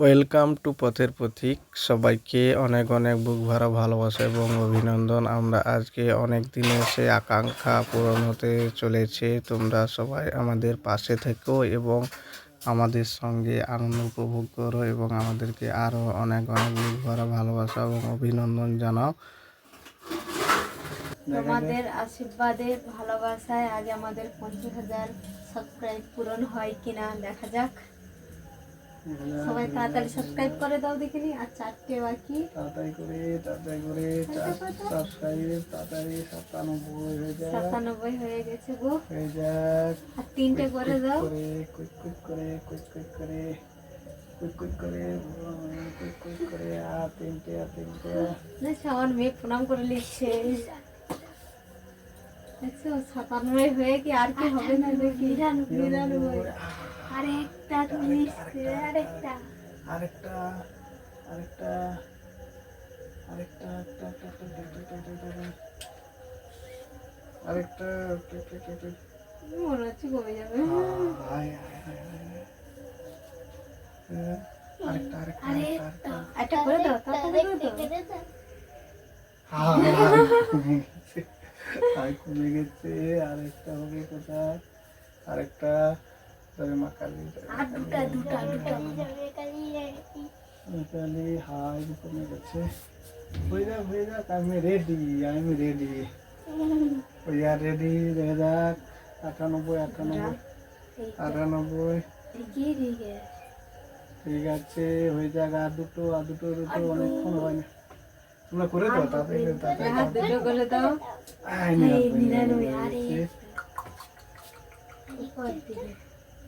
Welcome to পথের পথিক সবাইকে অনেক অনেক বুক ভরা ভালোবাসা এবং অভিনন্দন। আমরা আজকে অনেক দিনের সে আকাঙ্ক্ষা পূরণ হতে চলেছে। তোমরা সবাই আমাদের পাশে থেকো এবং আমাদের সঙ্গে আনন্দ উপভোগ করো এবং আমাদেরকে আরও অনেক অনেক বুক ভরা ভালোবাসা এবং অভিনন্দন জানাও। তোমাদের আশীর্বাদে, ভালোবাসায় আজ আমাদের পঞ্চাশ হাজার সাবস্ক্রাইব পূরণ হয় কিনা দেখা যাক। সবাই তাড়াতাড়ি সাবস্ক্রাইব করে দাও দেখিনি আর চারটে বাকি। তাড়াতাড়ি করে তাড়াতাড়ি করে সাবস্ক্রাইব তাড়াতাড়ি সাতানব্বই হয়ে যায় সাতানব্বই হয়ে গেছে গো। হয়ে যাক। আর তিনটে করে দাও। কুইক কুইক করে কুইক কুইক করে কুইক কুইক করে কুইক কুইক করে আর তিনটে আর তিনটে। দেখছ আমার মেয়ে প্রণাম করে লিখছে। দেখছ সাতানব্বই হয়ে কি আর কি হবে না দেখি। নিরানব্বই। আরেকটা আরেকটা আরেকটা আরেকটা। মনে হচ্ছে কমে যাবে হায়, হায়, হায়, হায়, হায়। হ্যাঁ, আরেকটা আরেকটা আরেকটা আরেকটা করে দাও তাড়াতাড়ি করে দাও হায়, গেছে। হায়, কমে গেছে আরেকটা হবে কোথায় আরেকটা তবে মা কালী কালী। হাই কমে গেছে হয়ে যাক হয়ে যাক আমি রেডি আমি রেডি ওই আর রেডি দেখা যাক আটানব্বই আটানব্বই আটানব্বই। ঠিক আছে হয়ে যাক আর দুটো আর দুটো দুটো অনেকক্ষণ হয় না। তোমরা করে দাও তাড়াতাড়ি তাড়াতাড়ি করে দাও। আয় না, এই নিরানব্বই, আরে।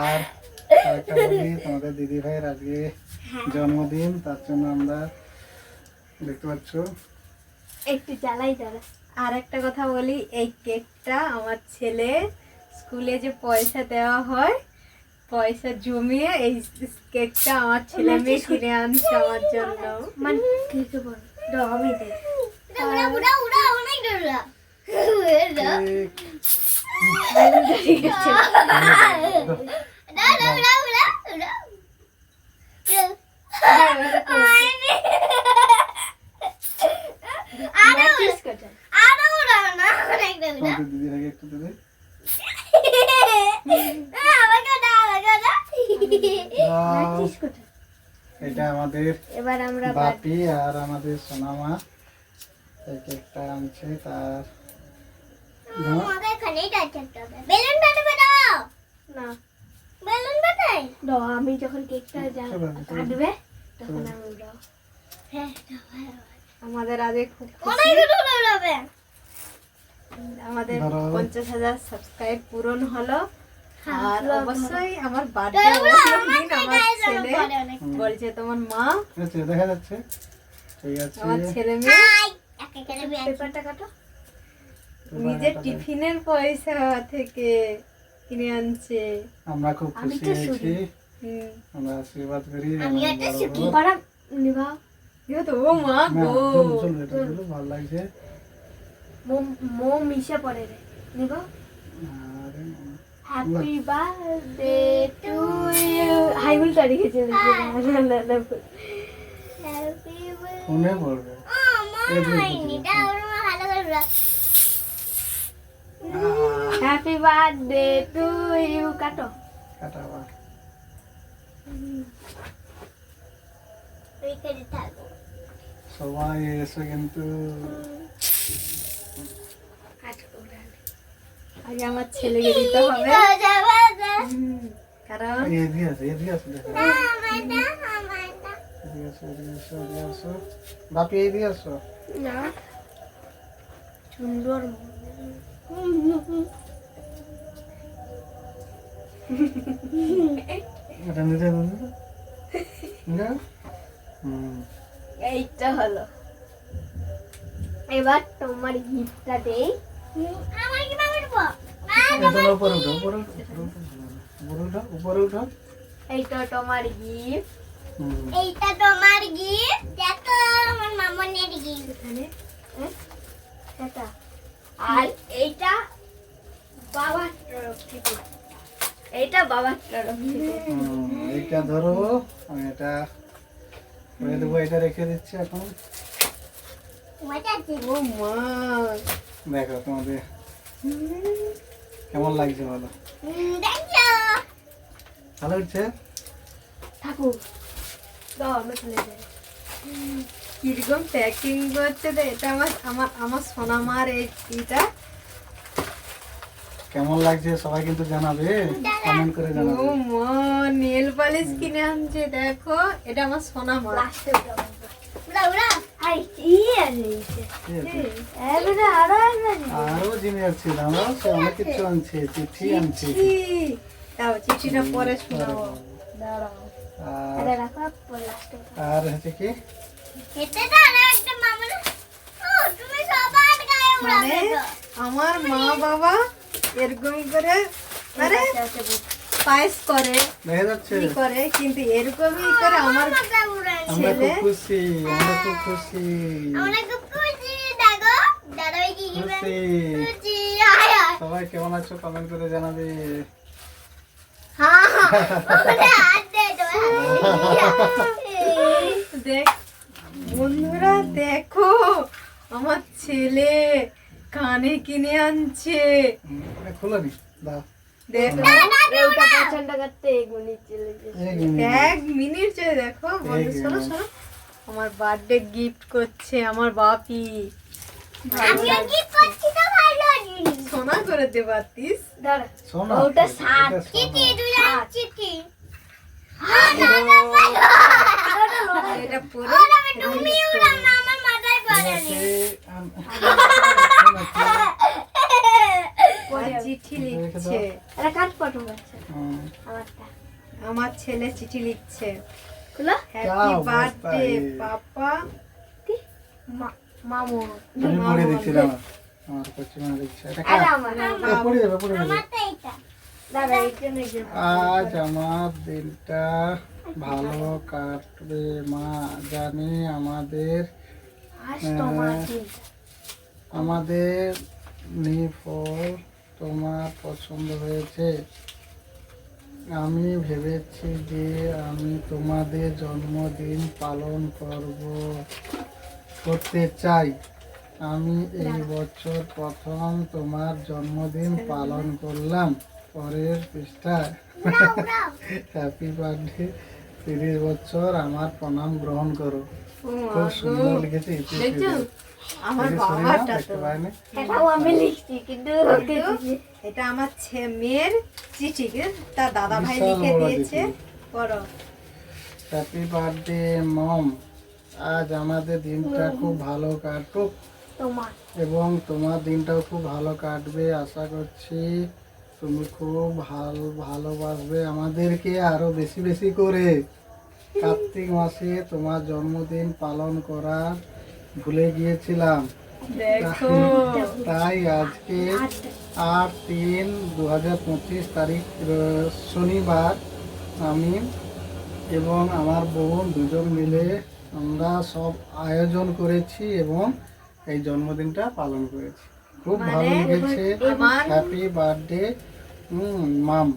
আর বলি তোমাদের দিদি ভাইয়ের আজকে জন্মদিন তার জন্য আমরা দেখতে পাচ্ছ একটু জ্বালাই জ্বালা আর একটা কথা বলি এই কেকটা আমার ছেলে স্কুলে যে পয়সা দেওয়া হয় পয়সা জমিয়ে এই কেকটা আমার ছেলে মেয়ে কিনে আনছে আমার জন্য মানে কেকে বল আমি দে দিদি একটু এটা আমাদের এবার আমরা বাপি আর আমাদের সোনামা এই কেকটা আনছে তার দাও। না? দাও আমি যখন কেকটা। কাটবে তখন আমি দাও আমাদের আগে খুব আমাদের পঞ্চাশ হাজার সাবস্ক্রাইব পূরণ হলো। হ্যাঁ, আর অবশ্যই আমার বার্থডে আমার ছেলে বলছে তোমার মা। দেখা যাচ্ছে। ঠিক আছে। আমার ছেলে মেয়ে। পেপারটা কাটো। নিজের টিফিনের পয়সা থেকে কিনে আনছে। আমরা খুব খুশি হয়েছি। আমরা আশীর্বাদ করি আমি একটা বড় পাড়া নিভাও ইয়ে তো ও মা গো। চলো, চলো, এটা চলো, ভালো লাগছে। মিশে পড়ে রে। আরে, happy birthday to you hi বলটা রেখেছে। না না ফোনে হ্যাপি বার্থডে টু ইউ কাটো কাটাবা সবাই এসে কিন্তু আগে আমার ছেলেকে দিতে হবে। কারণ এদিকে আছে এদিকে আছে দেখো মামা আসো এদিকে আসো এদিকে আসো। বাপি এই আসো। না। সুন্দর। এইটা হলো। এবার তোমার গিফটটা দেই। আমার কি নাম দেবো এটা উপরে উঠো উপরে উপরে উঠো। উপরে উঠো এইটা তোমার গিফট। এইটা তোমার গিফট। দেখো আমার মামনের গিফট। আর এইটা বাবার তরফ থেকে। এইটা বাবার তরফ থেকে। এইটা ধরো আমি এটা করে দেবো এটা রেখে দিচ্ছি এখন। ও মা দেখো তোমাদের। কেমন লাগছে বলো? ভালো হচ্ছে? ঠাকুর কীরকম প্যাকিং করছে তো এটা আমার আমার আমার সোনামার এই এটা কেমন লাগছে সবাই কিন্তু জানাবে। কমেন্ট করে ও মা নেল পালিশ কিনে আনছে দেখো এটা আমার সোনামা উড়া উড়া। আই আছে? এবারে আরও আরও জিনিস আছে সে অনেক কিছু আনছে চিঠি আনছে। তাও চিঠিটা পরে শোনাবো। দাঁড়াও। আর লাস্টে হচ্ছে কি? খেতে দাও একটা মামন ও তুমি সবার গায়ে উড়া মানে আমার মা বাবা এরকম করে মানে পায়েস করে দেখা যাচ্ছে কি করে কিন্তু এরকমই করে আমার আমরা খুব ছেলে? খুশি আমরা খুব খুশি। আমরা খুব খুশি দেখো দাদা কি কি খুশি। খুশি আয় আয় সবাই কেমন আছো? কমেন্ট করে জানাবে। হ্যাঁ দেখ বন্ধুরা দেখো আমার ছেলে কানে কিনে আনছে। এটা নি দাও। দেখো আমার বার্থডে গিফট করছে আমার বাপি সোনা করে দে পারতিস ওটা এটা সাত। সোনা। চিঠি দুই চিঠি এটা পুরো আমার মাথায় চিঠি লিখছে। এটা কাট ফটো আছে আমারটা। আমার ছেলে চিঠি লিখছে। খুলো। Happy birthday. পাপা। মামু। আমি পড়ে দাঁড়া আমার। কাছে মনে এটা? এ, পড়ে যাবে পড়ে যাবে। আমারটা এইটা। দাদা আজ আমার দিনটা ভালো কাটবে মা জানি আমাদের আজ তোমার হ্যাঁ। দিন আমাদের নিফল তোমার পছন্দ হয়েছে। আমি ভেবেছি যে আমি তোমাদের জন্মদিন পালন করব করতে চাই। আমি এই বছর প্রথম তোমার জন্মদিন পালন করলাম। পরের পৃষ্ঠায় হ্যাপি বার্থডে তিরিশ বছর আমার প্রণাম গ্রহণ করো। খুব সুন্দর লিখেছে। আমার বাবাটা তো। এটাও আমি লিখছি কিন্তু এটা আমার মেয়ের চিঠি তার দাদা ভাই লিখে দিয়েছে। চিঠি। হ্যাপি বার্থডে মম আজ আমাদের দিনটা খুব ভালো কাটুক। এবং তোমার দিনটাও খুব ভালো কাটবে আশা করছি। তুমি খুব ভালো ভালোবাসবে আমাদেরকে আরও বেশি বেশি করে। কার্তিক মাসে তোমার জন্মদিন পালন করা ভুলে গিয়েছিলাম। তাই আজকে আট তিন দু হাজার পঁচিশ তারিখ শনিবার আমি এবং আমার বোন দুজন মিলে আমরা সব আয়োজন করেছি এবং এই জন্মদিনটা পালন করেছি। খুব ভালো মানে লেগেছে হ্যাপি বার্থডে মাম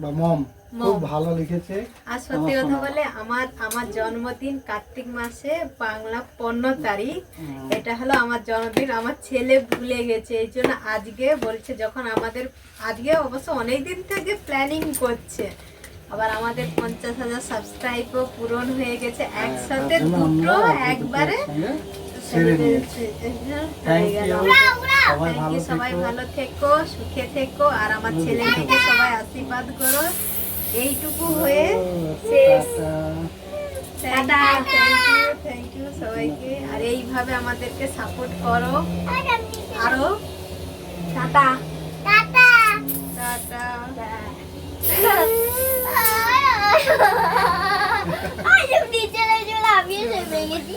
বা মম। খুব ভালো লিখেছে। আর সত্যি কথা বলে আমার আমার জন্মদিন কার্তিক মাসে বাংলা পনেরো তারিখ। এটা হলো আমার জন্মদিন। আমার ছেলে ভুলে গেছে এই জন্য আজকে বলছে যখন আমাদের আজকে অবশ্য অনেক দিন থেকে প্ল্যানিং করছে। আবার আমাদের পঞ্চাশ হাজার সাবস্ক্রাইবও পূরণ হয়ে গেছে। হ্যাঁ, একসাথে দুটো একবারে সবাই ভালো থেকো। সুখে থেকো। আর আমার ছেলেকে সবাই আশীর্বাদ করো। এইটুকু হয়ে শেষ। থ্যাংক ইউ সবাইকে। আর এইভাবে আমাদেরকে সাপোর্ট করো। আরও। টাটা। টাটা। টাটা। আমি চলে চলে আমি ভেঙেছি